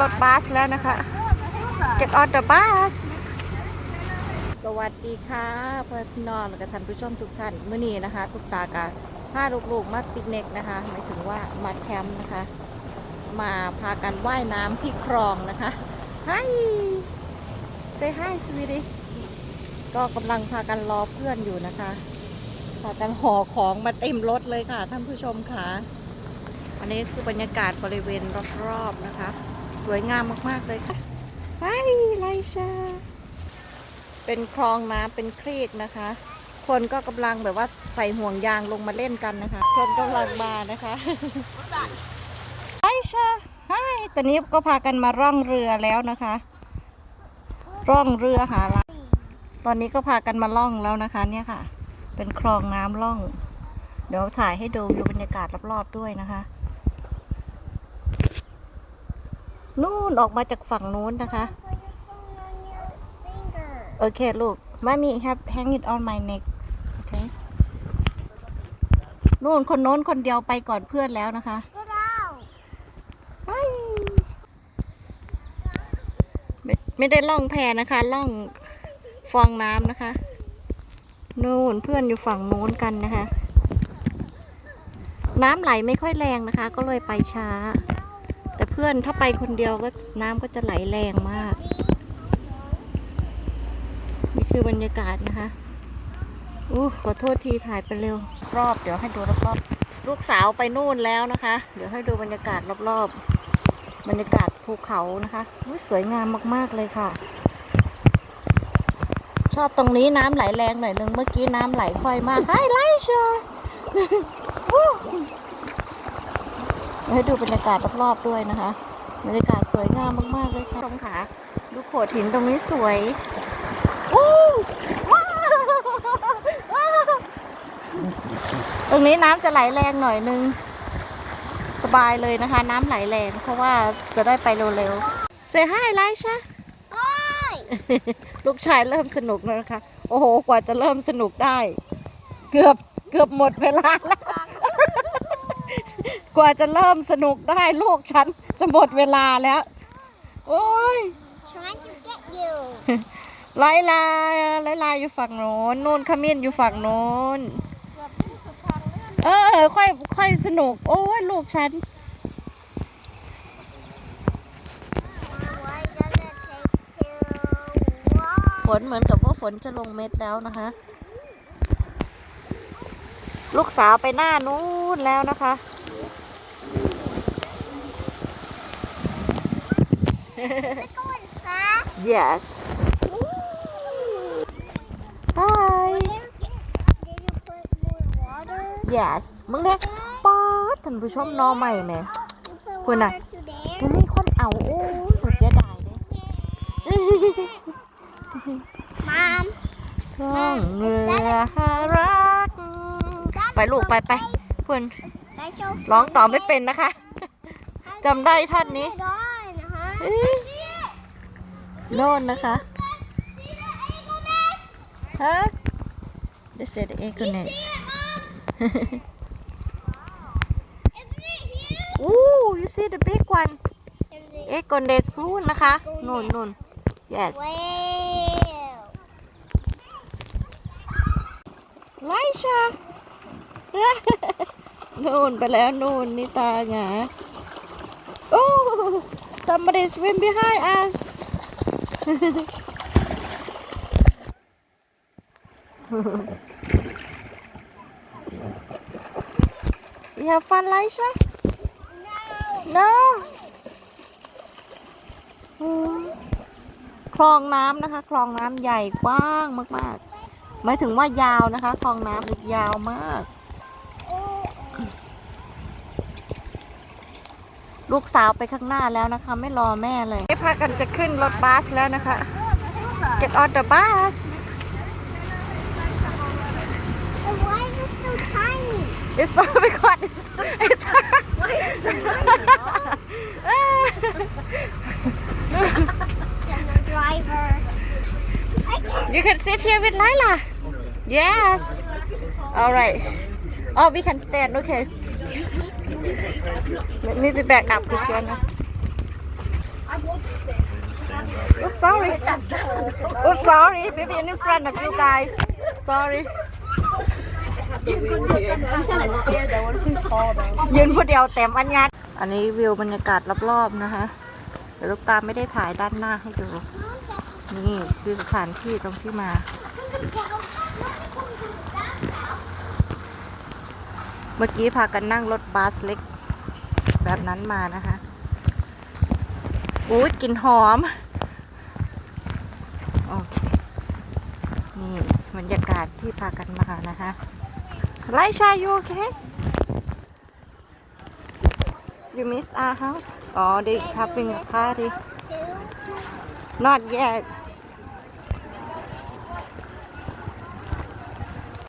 รถบัสแล้วนะคะ get on the bus สวัสดีค่ะเพื่อนพี่น้องและท่านผู้ชมทุกท่านเมื่อนี้นะคะ ทุกตากาพาลูกๆมาปิกนิกนะคะหมายถึงว่ามาแคมป์นะคะ มาพากันว่ายน้ำที่คลองนะคะ Hi say hi sweetie ก็กำลังพากันรอเพื่อนอยู่นะคะพากันห่อของมาเต็มรถเลยค่ะ ท่านผู้ชมค่ะ อันนี้คือบรรยากาศบริเวณรอบๆนะคะ วยงามมากๆเลยค่ะไปไลชาเป็นคลองน้ำเป็นครีกนะคะ คนก็กำลังแบบว่าใส่ห่วงยางลงมาเล่นกันนะคะ คนกำลังมานะคะไลชาไฮตอนนี้ก็พากันมาร่องเรือแล้วนะคะ ร่องเรือหาละตอนนี้ก็พากันมาล่องแล้วนะคะ เนี่ยค่ะ เป็นคลองน้ำล่อง เดี๋ยวถ่ายให้ดูวิวบรรยากาศรอบๆด้วยนะคะ นู่นออกมาจากฝั่งนู้นนะคะ โอเคลูกมามี have hang it on my neck โอเคนู่นคนโน้นคนเดียวไปก่อนเพื่อนแล้วนะคะไปไม่ไม่ได้ล่องแพนะคะ ล่องฟองน้ำนะคะ นู่นเพื่อนอยู่ฝั่งนู้นกันนะคะ น้ำไหลไม่ค่อยแรงนะคะ ก็เลยไปช้าแต่เพื่อนถ้าไปคนเดียวก็น้ำก็จะไหลแรงมาก นี่คือบรรยากาศนะคะอู้ขอโทษทีถ่ายไปเร็ว รอบ เดี๋ยวให้ดูรอบๆลูกสาวไปนู่นแล้วนะคะ เดี๋ยวให้ดูบรรยากาศรอบๆ บรรยากาศภูเขานะคะอุ๊ยสวยงามมากๆเลยค่ะ ชอบตรงนี้น้ำไหลแรงหน่อยนึง เมื่อกี้น้ำไหลค่อยมากให้ไล่เชียว ให้ดูบรรยากาศรอบๆด้วยนะคะบรรยากาศสวยงามมากๆเลยค่ะตรงขาดูโขดหินตรงนี้สวยอู้ว้าวตรงนี้น้ำจะไหลแรงหน่อยนึง สบายเลยนะคะ น้ำไหลแรงเพราะว่าจะได้ไปเร็วๆเซฮายไลชะลูกชายเริ่มสนุกแล้วนะคะ โอ้โห กว่าจะเริ่มสนุกได้ เกือบเกือบหมดเวลาแล้ว กว่าจะเริ่มสนุกได้ลูกฉันจะหมดเวลาแล้ว โอ้ย trying to get you. ไลลาไลลาอยู่ฝั่งโน้นนู่นขมิ้นอยู่ฝั่งโน้นเกือบสิ้นสุดทางเลื่อนเออ ค่อยค่อยสนุก โอ้ยลูกฉัน Why does it take to walk? ฝนเหมือนกับว่าฝนจะลงเม็ดแล้วนะคะ ลูกสาวไปหน้านู้นแล้วนะคะ yes hi Did you put more water? yes มึงเนี่ยป๊าดท่านผู้ชมนอใหม่แหม่ You put Quên à? water to there? มันมีคนเอาโอ้ยผมเสียดายเลย Mom. ร่องเรือหารัก ไปลูกไปไปเพื่อน That's your ร้องต่อไม่เป็นนะคะจำได้ท่านนี้ โน่นนะคะ ฮะ They said eagle nest Ooh you see the big one eagle nest นู่นนะคะนู่นนู่น yes Wow. ไลชานู่นไปแล้วนู่นนี่ตาหงา Oh somebody swim behind us you have fun Lisha No. no อืมคลองน้ำนะคะ คลองน้ำใหญ่กว้างมาก ๆ หมายถึงว่ายาวนะคะ คลองน้ำยาวมาก ลูกสาวไปข้างหน้าแล้วนะคะ ไม่รอแม่เลยพากันจะขึ้นรถบัสแล้วนะคะ Get on the bus why is it so tiny? It's so because it's, it's Why is it so There's no driver. You can sit here with Lila. Yes. All right. Oh, we can stand. Okay. Let me be back up, Christiana. Oops, sorry. Oops, sorry. Maybe in front of you guys. Sorry. ยืนผู้เดียวเต็มอันยัดอันนี้วิวบรรยากาศรอบๆนะคะเดี๋ยวลูกตาไม่ได้ถ่ายด้านหน้าให้ดู นี่คือสถานที่ตรงที่มา มื่อกี้พากันนั่งรถบัสเล็ก แบบนั้นมานะคะอุ้ยกลิ่นหอม โอเค นี่บรรยากาศที่พากันมานะคะไลชายูโอเค You miss our house? Oh, they having a party. Not yet.